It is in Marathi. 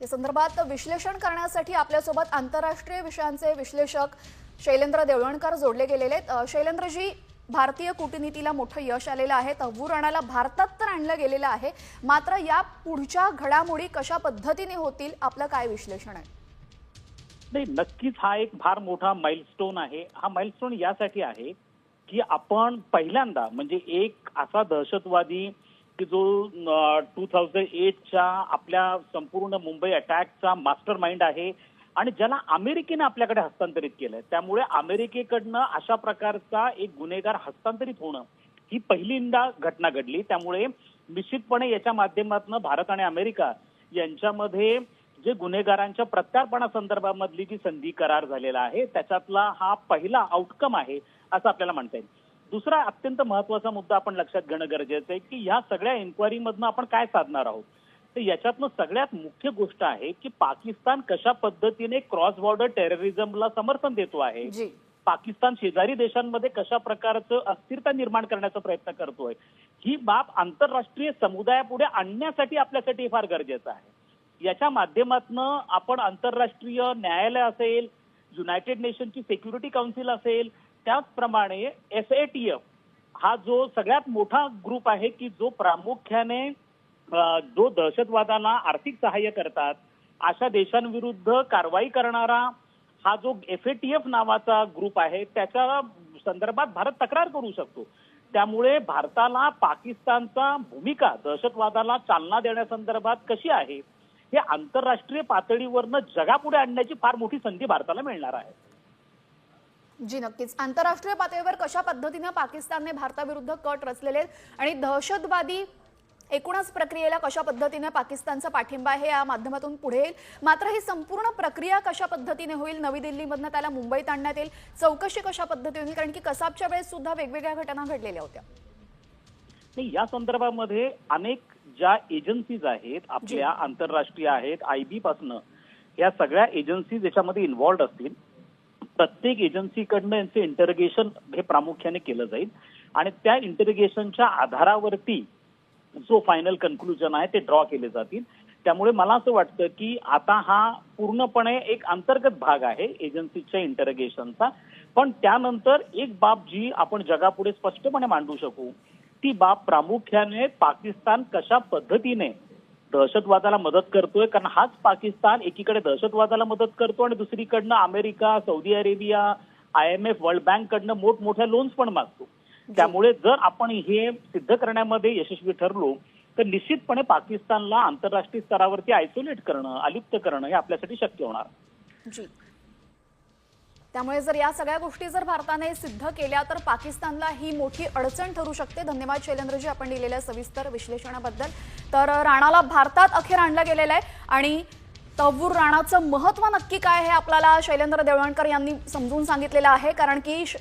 या संदर्भात विश्लेषण करण्यासाठी आपल्यासोबत आंतरराष्ट्रीय विषयांचे विश्लेषक शैलेंद्र देवळणकर जोडले गेलेले आहेत. शैलेंद्रजी भारतीय कूटनीतीला मोठं यश आलेलं आहे. तव्वू राणाला भारतात तर आणलं गेलेलं आहे. मात्र या पुढच्या घडामोडी कशा पद्धतीने होतील आपलं काय विश्लेषण आहे? नाही नक्कीच हा एक फार मोठा माइलस्टोन आहे. हा माइलस्टोन यासाठी आहे की आपण पहिल्यांदा म्हणजे एक असा दहशतवादी की जो टू थाउजंड एटच्या आपल्या संपूर्ण मुंबई अटॅकचा मास्टर माइंड आहे आणि ज्याला अमेरिकेने आपल्याकडे हस्तांतरित केलंय. त्यामुळे अमेरिकेकडनं अशा प्रकारचा एक गुन्हेगार हस्तांतरित होणं ही पहिल्यांदा घटना घडली. त्यामुळे निश्चितपणे याच्या माध्यमातून भारत आणि अमेरिका यांच्यामध्ये जे गुन्हेगारांच्या प्रत्यार्पणा संदर्भामधली जी संधी करार झालेला आहे त्याच्यातला हा पहिला आउटकम आहे असं आपल्याला म्हणता येईल. दुसरा अत्यंत महत्त्वाचा मुद्दा आपण लक्षात घेणं गरजेचं आहे की ह्या सगळ्या इन्क्वायरीमधनं आपण काय साधणार आहोत? तर याच्यातनं सगळ्यात मुख्य गोष्ट आहे की पाकिस्तान कशा पद्धतीने क्रॉस बॉर्डर टेररिझमला समर्थन देतो आहे? पाकिस्तान शेजारी देशांमध्ये कशा प्रकारचं अस्थिरता निर्माण करण्याचा प्रयत्न करतोय? ही बाब आंतरराष्ट्रीय समुदायापुढे आणण्यासाठी आपल्यासाठी फार गरजेचं आहे. याच्या माध्यमातनं आपण आंतरराष्ट्रीय न्यायालय असेल युनायटेड नेशनची सिक्युरिटी काउन्सिल असेल त्याचप्रमाणे एस ए टी एफ हा जो सगळ्यात मोठा ग्रुप आहे की जो प्रामुख्याने जो दहशतवादाला आर्थिक सहाय्य करतात अशा देशांविरुद्ध कारवाई करणारा हा जो एफ ए टी एफ नावाचा ग्रुप आहे त्याच्या संदर्भात भारत तक्रार करू शकतो. त्यामुळे भारताला पाकिस्तानचा भूमिका दहशतवादाला चालना देण्यासंदर्भात कशी आहे हे आंतरराष्ट्रीय पातळीवरनं जगापुढे आणण्याची फार मोठी संधी भारताला मिळणार आहे. जी नक्कीच. आंतरराष्ट्रीय पातळीवर कशा पद्धतीनं पाकिस्तानने भारताविरुद्ध कट रचलेले आणि दहशतवादी एकूणच प्रक्रियेला कशा पद्धतीने पाकिस्तानचा पाठिंबा आहे या माध्यमातून पुढे येईल? मात्र ही संपूर्ण प्रक्रिया कशा पद्धतीने होईल? नवी दिल्लीमधनं त्याला मुंबईत आणण्यात येईल? चौकशी कशा पद्धतीने होईल? कारण की कसाबच्या वेळेस सुद्धा वेगवेगळ्या घटना घडलेल्या होत्या. नाही या संदर्भामध्ये अनेक ज्या एजन्सीज आहेत आपल्या आंतरराष्ट्रीय आहेत आय बी पासनं या सगळ्या एजन्सीज याच्यामध्ये इन्व्हॉल्ड असतील प्रत्येक एजन्सीकडनं यांचं इंटरगेशन हे प्रामुख्याने केलं जाईल. आणि त्या इंटरगेशनच्या आधारावरती जो फायनल कन्क्लुजन आहे ते ड्रॉ केले जातील. त्यामुळे मला असं वाटतं की आता हा पूर्णपणे एक अंतर्गत भाग आहे एजन्सीच्या इंटरगेशनचा पण त्यानंतर एक बाब जी आपण जगापुढे स्पष्टपणे मांडू शकू ती बाब प्रामुख्याने पाकिस्तान कशा पद्धतीने दहशतवादाला मदत करतोय कारण हाच पाकिस्तान एकीकडे दहशतवादाला मदत करतो आणि दुसरीकडनं America Saudi Arabia I M F world bank कडनं मोठमोठ्या लोन्स पण मागतो. त्यामुळे जर आपण हे सिद्ध करण्यामध्ये यशस्वी ठरलो तर निश्चितपणे पाकिस्तानला आंतरराष्ट्रीय स्तरावरती आयसोलेट करणं अलिप्त करणं हे आपल्यासाठी शक्य होणार. जी. त्यामुळे जर या सगळ्या गोष्टी जर भारताने सिद्ध केल्या तर पाकिस्तानला ही मोठी अडचण ठरू शकते. धन्यवाद शैलेंद्रजी आपण दिलेल्या सविस्तर विश्लेषणाबद्दल. तर राणाला भारतात अखेर आणलं गेलेलं आहे. आणि तवूर राणाचं महत्त्व नक्की काय हे आपल्याला शैलेंद्र देवळणकर यांनी समजून सांगितलेलं आहे. कारण की श-